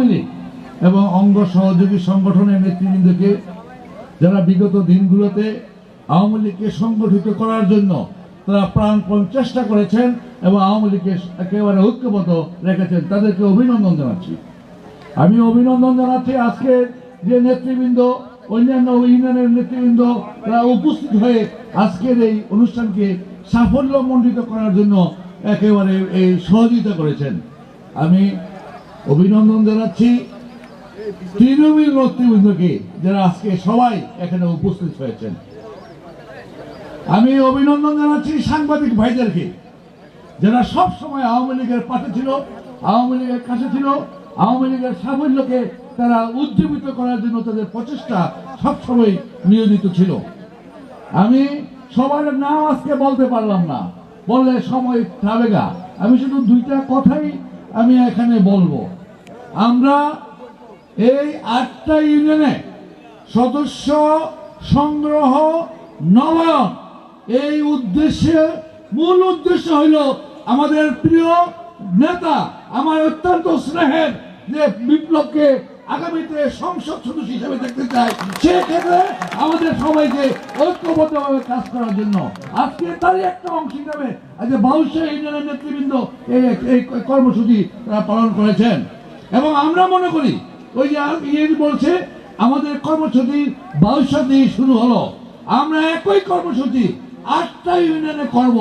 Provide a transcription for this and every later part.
আওয়ামী লীগ এবং অঙ্গ সহযোগী সংগঠনের নেতৃবৃন্দকে যারা বিগত দিনগুলোতে আওয়ামী লীগকে সংগঠিত করার জন্য তারা প্রাণপণ চেষ্টা করেছেন এবং আওয়ামী লীগকে একেবারে ঐক্যবদ্ধ রেখেছেন, তাদেরকে অভিনন্দন জানাচ্ছি। আমি অভিনন্দন জানাচ্ছি আজকে যে নেতৃবৃন্দ, অন্যান্য ইউনিয়নের নেতৃবৃন্দ, তারা উপস্থিত হয়ে আজকের এই অনুষ্ঠানকে সাফল্যমণ্ডিত করার জন্য একেবারে এই সহযোগিতা করেছেন। আমি অভিনন্দন জানাচ্ছি। তৃণমূল নেতৃবৃন্দকে যারা আজকে সবাই এখানে উপস্থিত হয়েছেন। আমি অভিনন্দন জানাচ্ছি সাংবাদিক ভাইদেরকে, যারা সব সময় আওয়ামী লীগের পাশে ছিল, আওয়ামী লীগের কাছে ছিল, আওয়ামী লীগের সাফল্যকে তারা উজ্জীবিত করার জন্য তাদের প্রচেষ্টা সবসময় নিয়োজিত ছিল। আমি সবার নাম আজকে বলতে পারলাম না, বললে সময় থাবেগা আমি শুধু দুইটা কথাই আমি এখানে বলব। আমরা এই আটটা ইউনিয়নে সদস্য সংগ্রহ নবায়ন। এই উদ্দেশ্যে, মূল উদ্দেশ্য হইল আমাদের প্রিয় নেতা, আমার অত্যন্ত স্নেহের যে বিপ্লবকে আগামীতে সংসদ সদস্য হিসেবে দেখতে চাই, সেক্ষেত্রে আমাদের সবাইকে ঐক্যবদ্ধভাবে কাজ করার জন্য। আজকে তারই একটা অংশ হিসাবে আজকে বাউশা ইউনিয়নের নেতৃবৃন্দ এই এই কর্মসূচি তারা পালন করেছেন। এবং আমরা মনে করি, ওই যে ইয়ে বলছে, আমাদের কর্মসূচি বাউশা দিয়ে শুরু হলো। আমরা একই কর্মসূচি আটটা ইউনিয়নে করব।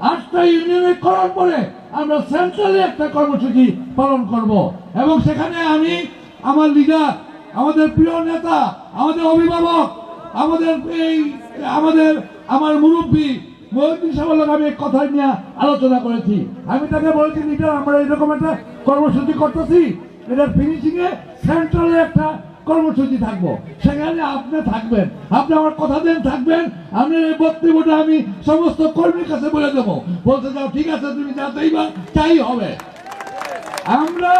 আটটা ইউনিয়নে করার পরে আমরা সেন্ট্রালে একটা কর্মসূচি পালন করব। এবং সেখানে আমি, আমার লিডার আমাদের প্রিয় নেতা, আমাদের অভিভাবক, আমাদের এই, আমাদের, আমার মুরব্বী, মহিউদ্দিন আমি কথা নিয়ে আলোচনা করেছি। আমি তাকে বলেছি, লিডার, আমরা এরকম একটা কর্মসূচি করতেছি এটার ফিনিশিং এ সেন্ট্রালে একটা কর্মসূচি থাকব। সেখানে আপনি থাকবেন। আপনি আমার কথা দেন, থাকবেন। আমি এই বক্তব্যটা আমি সমস্ত কর্মীর কাছে বলে দেবো। বলতে যাও ঠিক আছে, তুমি যা বা তাই হবে। আমরা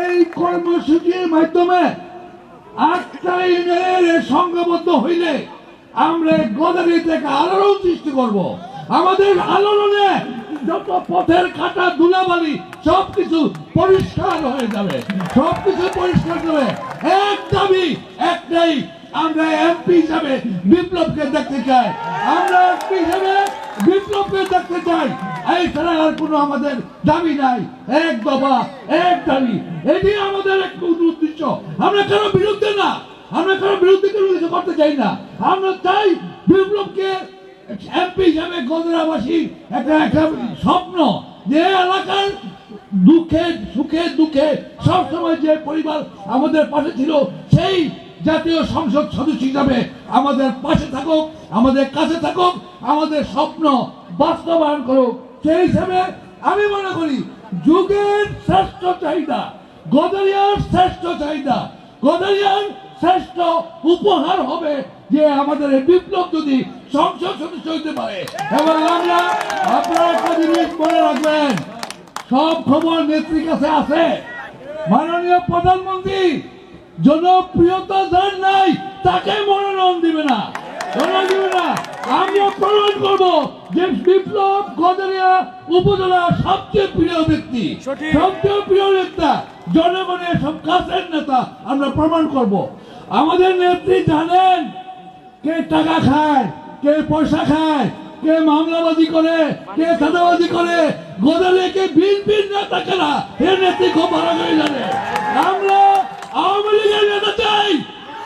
এই কর্মসূচির মাধ্যমে আটটা ইউনিয়নের সংঘবদ্ধ হইলে আমরা গদারি থেকে আলোড়ন সৃষ্টি করব। আমাদের আলোড়নে যত পথের কাটা ধুলাবালি, সবকিছু পরিষ্কার হয়ে যাবে। সবকিছু পরিষ্কার হবে এক দাবি, একটাই, আমরা এমপি হিসাবে বিপ্লবকে দেখতে চাই। আমরা এমপি হিসাবে বিপ্লবকে দেখতে চাই। এই ছাড়া আর কোনো আমাদের দাবি নাই। এক দফা, এক দাবি। এটি আমাদের এক উদ্দেশ্য। আমরা কারও বিরুদ্ধে না, আমরা কারও বিরুদ্ধে কোনো কিছু করতে চাই না। আমরা চাই বিপ্লবকে এমপি হিসাবে একটা একটা স্বপ্ন যে এলাকার দুঃখে, সুখে, দুঃখে সবসময় যে পরিবার আমাদের পাশে ছিল, সেই জাতীয় সংসদ সদস্য হিসাবে আমাদের পাশে থাকুক, আমাদের কাছে থাকুক, আমাদের স্বপ্ন বাস্তবায়ন করুক। সেই হিসাবে আমি মনে করি যুগের শ্রেষ্ঠ চাহিদা গদারিয়ার শ্রেষ্ঠ চাহিদা গদারিয়ার শ্রেষ্ঠ উপহার হবে যে আমাদের বিপ্লব যদি সংসদ সদস্য হইতে পারে। এবং আমরা আপনারা একটা জিনিস মনে রাখবেন। সব খবর নেত্রীর কাছে আছে। মাননীয় প্রধানমন্ত্রী জনপ্রিয়তা যার নাই তাকে মনোনয়ন দিবে না। আমরা প্রমাণ করব যে বিপ্লব গদরিয়া উপজেলা সবচেয়ে প্রিয় ব্যক্তি সবচেয়ে প্রিয় নেতা জনগণের সব কাছের নেতা আমরা প্রমাণ করব। আমাদের নেত্রী জানেন কে টাকা খায়, কে পয়সা খায়, কে মামলাবাজি করে, কে চাঁদাবাজি করে, গোদালে কে বিল বিল নেতা কেনা এর নেত্রী খুব ভালো করে জানে। আমরা আওয়ামী লীগের নেতা চাই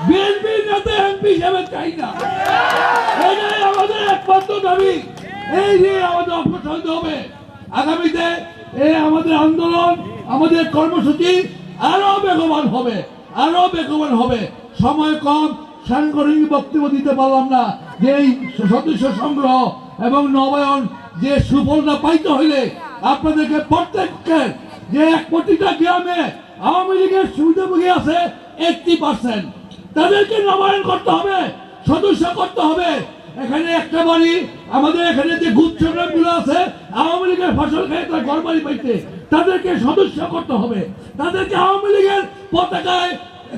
বিএনপি নেতা এমপি হিসেবে চাই না। এটাই আমাদের একমাত্র দাবি। এই যে আমাদের অগ্রসর হবে। আগামীতে এই আমাদের আন্দোলন, আমাদের কর্মসূচি আরও বেগবান হবে আরও বেগবান হবে। সময় কম, সাংগঠনিক বক্তব্য দিতে পারলাম না। যে এই সদস্য সংগ্রহ এবং নবায়ন যে সুফলটা পাইতে হইলে আপনাদেরকে প্রত্যেককে যে এক প্রতিটা গ্রামে আওয়ামী লীগের সুবিধাভোগী আছে এইটটি পার্সেন্ট তাদেরকে নবায়ন করতে হবে, সদস্য করতে হবে। এখানে একটা বাড়ি, আমাদের এখানে যে গুচ্ছগুলো আছে, আওয়ামী লীগের ফসল খেয়ে তারা ঘর বাড়ি পাইতে। তাদেরকে সদস্য করতে হবে। তাদেরকে আওয়ামী লীগের পতাকায়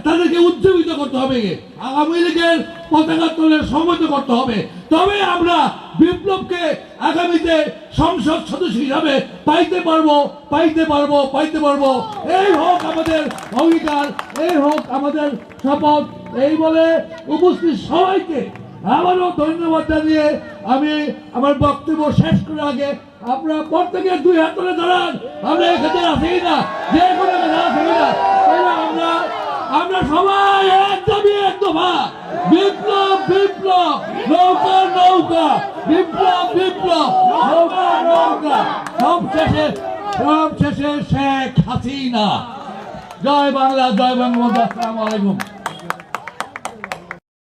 তাদেরকে উজ্জীবিত করতে হবে। আওয়ামী লীগের পতাকা তোলে সমত করতে হবে। তবে আমরা বিপ্লবকে আগামীতে সংসদ সদস্য হিসাবে পাইতে পারব পাইতে পারব পাইতে পারব। এই হোক আমাদের অঙ্গীকার, এই হোক আমাদের শপথ। এই বলে উপস্থিত সবাইকে আবারও ধন্যবাদ জানিয়ে আমি আমার বক্তব্য শেষ করে আগে আপনারা প্রত্যেকে দুই হাত ধরে দাঁড়ান। আমরা এখানে আছি না। যে কোনো জায়গায় আছি না তাহলে আমরা আমরা সবাই একদমই এক দফা বিপ্লব বিপ্লব, নৌকা নৌকা। বিপ্লব বিপ্লব, নৌকা নৌকা। সব শেষে সব শেষে শেখ হাসিনা। জয় বাংলা, জয় বঙ্গবন্ধু, আসসালামু আলাইকুম।